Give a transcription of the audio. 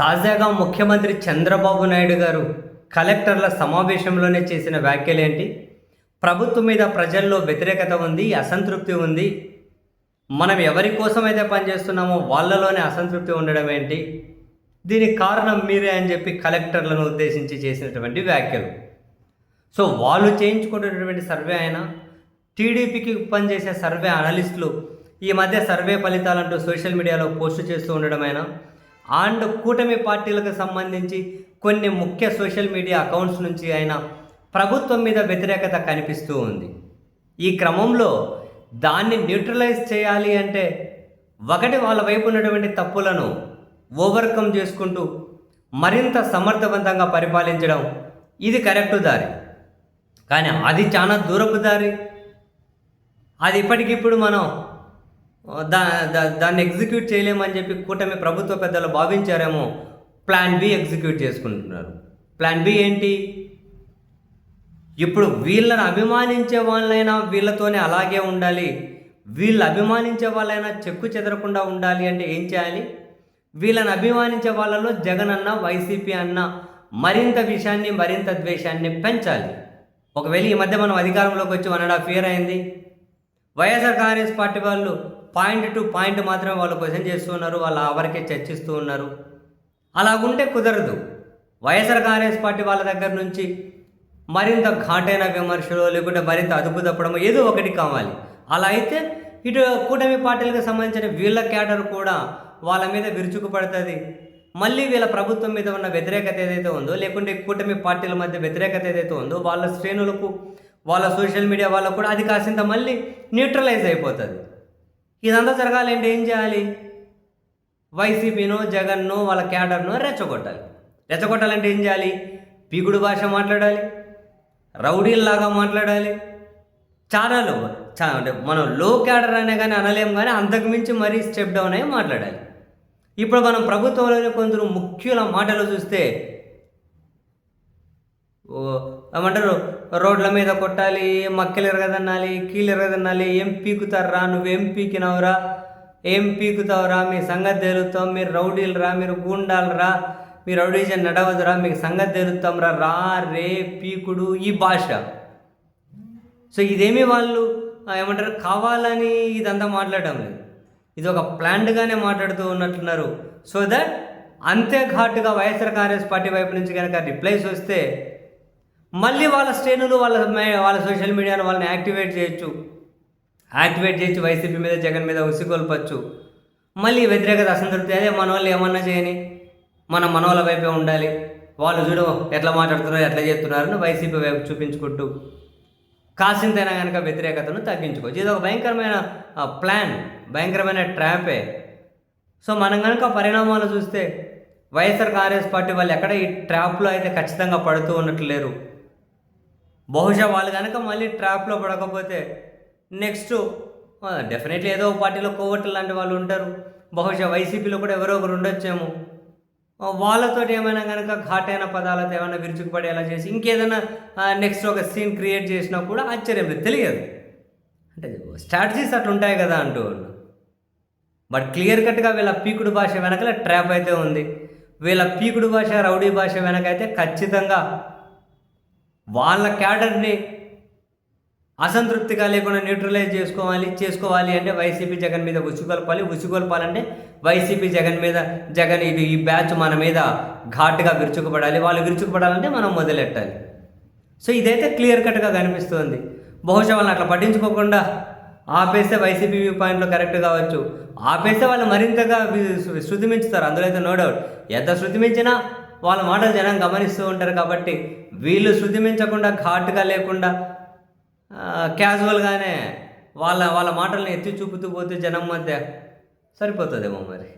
తాజాగా ముఖ్యమంత్రి చంద్రబాబు నాయుడు గారు కలెక్టర్ల సమావేశంలోనే చేసిన వ్యాఖ్యలేంటి? ప్రభుత్వం మీద ప్రజల్లో వ్యతిరేకత ఉంది అసంతృప్తి ఉంది. మనం ఎవరి కోసం అయితే పనిచేస్తున్నామో వాళ్ళలోనే అసంతృప్తి ఉండడం ఏంటి? దీనికి కారణం మీరే అని చెప్పి కలెక్టర్లను ఉద్దేశించి చేసినటువంటి వ్యాఖ్యలు. సో వాళ్ళు చేయించుకుంటున్నటువంటి సర్వే అయినా టీడీపీకి పనిచేసే సర్వే అనలిస్టులు ఈ మధ్య సర్వే ఫలితాలంటూ సోషల్ మీడియాలో పోస్ట్ చేస్తూ ఉండడమైనా అండ్ కూటమి పార్టీలకు సంబంధించి కొన్ని ముఖ్య సోషల్ మీడియా అకౌంట్స్ నుంచి అయినా ప్రభుత్వం మీద వ్యతిరేకత కనిపిస్తూ ఉంది. ఈ క్రమంలో దాన్ని న్యూట్రలైజ్ చేయాలి అంటే ఒకటి వాళ్ళ వైపు ఉన్నటువంటి తప్పులను ఓవర్కమ్ చేసుకుంటూ మరింత సమర్థవంతంగా పరిపాలించడం ఇది కరెక్ట్ దారి. కానీ అది చాలా దూరపు దారి. అది ఇప్పటికిప్పుడు మనం దా దా- దాన్ని ఎగ్జిక్యూట్ చేయలేమని చెప్పి కూటమి ప్రభుత్వ పెద్దలు భావించారేమో. ప్లాన్ బి ఎగ్జిక్యూట్ చేసుకుంటున్నారు. ప్లాన్ బి ఏంటి? ఇప్పుడు వీళ్ళని అభిమానించే వాళ్ళైనా వీళ్ళతోనే అలాగే ఉండాలి. వీళ్ళు అభిమానించే వాళ్ళైనా చెక్కు చెదరకుండా ఉండాలి అంటే ఏం చేయాలి? వీళ్ళని అభిమానించే వాళ్ళలో జగన్ అన్న వైసీపీ అన్న మరింత విషయాన్ని మరింత ద్వేషాన్ని పెంచాలి. ఒకవేళ ఈ మధ్య మనం అధికారంలోకి వచ్చి వన్ అండ్ హాఫ్ ఇయర్ అయింది. వైఎస్ఆర్ కాంగ్రెస్ పార్టీ వాళ్ళు పాయింట్ టు పాయింట్ మాత్రమే వాళ్ళు క్వశ్చన్ చేస్తూ ఉన్నారు వాళ్ళ ఎవరికే చర్చిస్తూ ఉన్నారు. అలాగుంటే కుదరదు. వైఎస్ఆర్ కాంగ్రెస్ పార్టీ వాళ్ళ దగ్గర నుంచి మరింత ఘాటైన విమర్శలు లేకుంటే మరింత అదుపు తప్పడము ఏదో ఒకటి కావాలి. అలా అయితే ఇటు కూటమి పార్టీలకు సంబంధించిన వీళ్ళ క్యాడర్ కూడా వాళ్ళ మీద విరుచుకుపడుతుంది మళ్ళీ వీళ్ళ ప్రభుత్వం మీద ఉన్న వ్యతిరేకత ఏదైతే ఉందో లేకుంటే కూటమి పార్టీల మధ్య వ్యతిరేకత ఏదైతే ఉందో వాళ్ళ శ్రేణులకు వాళ్ళ సోషల్ మీడియా వాళ్ళకు కూడా అది కాసింత మళ్ళీ న్యూట్రలైజ్ అయిపోతుంది. ఇదంతా జరగాలంటే ఏం చేయాలి? వైసీపీనో జగన్ను వాళ్ళ క్యాడర్నో రెచ్చగొట్టాలి. రెచ్చగొట్టాలంటే ఏం చేయాలి? పిగుడు భాష మాట్లాడాలి. రౌడీల్లాగా మాట్లాడాలి. ఛానల్ చా అంటే మనం లో క్యాడర్ అనే కానీ అనలేం కానీ అంతకుమించి మరీ స్టెప్ డౌన్ అయ్యి మాట్లాడాలి. ఇప్పుడు మనం ప్రభుత్వంలోని కొందరు ముఖ్యుల మాటలు చూస్తే ఏమంటారు? రోడ్ల మీద కొట్టాలి మక్కలు ఎరగదన్నాలి కీళ్ళు ఎరగదన్నాలి ఏం పీకుతారా నువ్వేం? పీకినవురా? ఏం పీకుతావురా? మీ సంగతి తేలుతాం మీరు రౌడీలరా మీరు గూండాలరా మీరు మీ రౌడీజన్ నడవదురా మీకు సంగతి తేలుతాంరా. రా రా రే పీకుడు ఈ భాష. సో ఇదేమి వాళ్ళు ఏమంటారు? కావాలని ఇదంతా మాట్లాడడం లేదు. ఇది ఒక ప్లాంట్గానే మాట్లాడుతూ ఉన్నట్లున్నారు సో దట్ అంతే ఘాటుగా వైఎస్ఆర్ కాంగ్రెస్ పార్టీ వైపు నుంచి కనుక రిప్లైస్ వస్తే మళ్ళీ వాళ్ళ శ్రేణులు వాళ్ళ వాళ్ళ సోషల్ మీడియాను వాళ్ళని యాక్టివేట్ చేయొచ్చు. యాక్టివేట్ చేయొచ్చు వైసీపీ మీద జగన్ మీద ఉసిగొల్పచ్చు మళ్ళీ వ్యతిరేకత అసంతృప్తి అదే మన వాళ్ళు ఏమన్నా చేయని మన మనోళ్ళ వైపే ఉండాలి. వాళ్ళు చూడు ఎట్లా మాట్లాడుతున్నారు ఎట్లా చేస్తున్నారని వైసీపీ వైపు చూపించుకుంటూ. కాసింతైనా కనుక వ్యతిరేకతను తగ్గించుకోవచ్చు. ఇది ఒక భయంకరమైన ప్లాన్ భయంకరమైన ట్రాపే. సో మనం కనుక పరిణామాలు చూస్తే వైఎస్ఆర్ కాంగ్రెస్ పార్టీ వాళ్ళు ఎక్కడ ఈ ట్రాప్లో అయితే ఖచ్చితంగా పడుతూ ఉన్నట్లు లేరు బహుశా వాళ్ళు కనుక మళ్ళీ ట్రాప్లో పడకపోతే నెక్స్ట్ డెఫినెట్లీ ఏదో ఒక పార్టీలో కోవట్లు లాంటి వాళ్ళు ఉంటారు. బహుశా వైసీపీలో కూడా ఎవరో ఒకరు ఉండొచ్చేమో. వాళ్ళతో వాళ్ళతోటి ఏమైనా కనుక ఘాటైన పదాలతో ఏమైనా విరుచుకుపడేలా చేసి ఇంకేదైనా నెక్స్ట్ ఒక సీన్ క్రియేట్ చేసినా కూడా ఆశ్చర్యం తెలియదు. అంటే స్ట్రాటజీస్ అట్లా ఉంటాయి కదా అంటూ బట్ క్లియర్ కట్గా వీళ్ళ పీకుడు భాష వెనకల ట్రాప్ అయితే ఉంది. వీళ్ళ పీకుడు భాష రౌడీ భాష వెనకైతే ఖచ్చితంగా వాళ్ళ క్యాడర్ని అసంతృప్తిగా లేకుండా న్యూట్రలైజ్ చేసుకోవాలి చేసుకోవాలి అంటే వైసీపీ జగన్ మీద ఉసుగొల్పాలి. ఉసుగొల్పాలంటే వైసీపీ జగన్ మీద జగన్ ఇది ఈ బ్యాచ్ మన మీద ఘాటుగా విరుచుకుపడాలి. వాళ్ళు విరుచుకుపడాలంటే మనం మొదలెట్టాలి. సో ఇదైతే క్లియర్ కట్గా కనిపిస్తుంది. బహుశా వాళ్ళని అట్లా పట్టించుకోకుండా ఆపేస్తే వైసీపీ వ్యూ పాయింట్లో కరెక్ట్ కావచ్చు. ఆపేస్తే వాళ్ళు మరింతగా వి- శృతి మించుతారు అందులో అయితే నో డౌట్. ఎంత శృతి మించినా వాళ్ళ మాటలు జనం గమనిస్తూ ఉంటారు కాబట్టి వీళ్ళు శుద్ధిమించకుండా మించకుండా ఘాటుగా లేకుండా క్యాజువల్గానే వాళ్ళ వాళ్ళ మాటల్ని ఎత్తి చూపుతూ పోతే జనం మధ్య సరిపోతుందేమో మరి?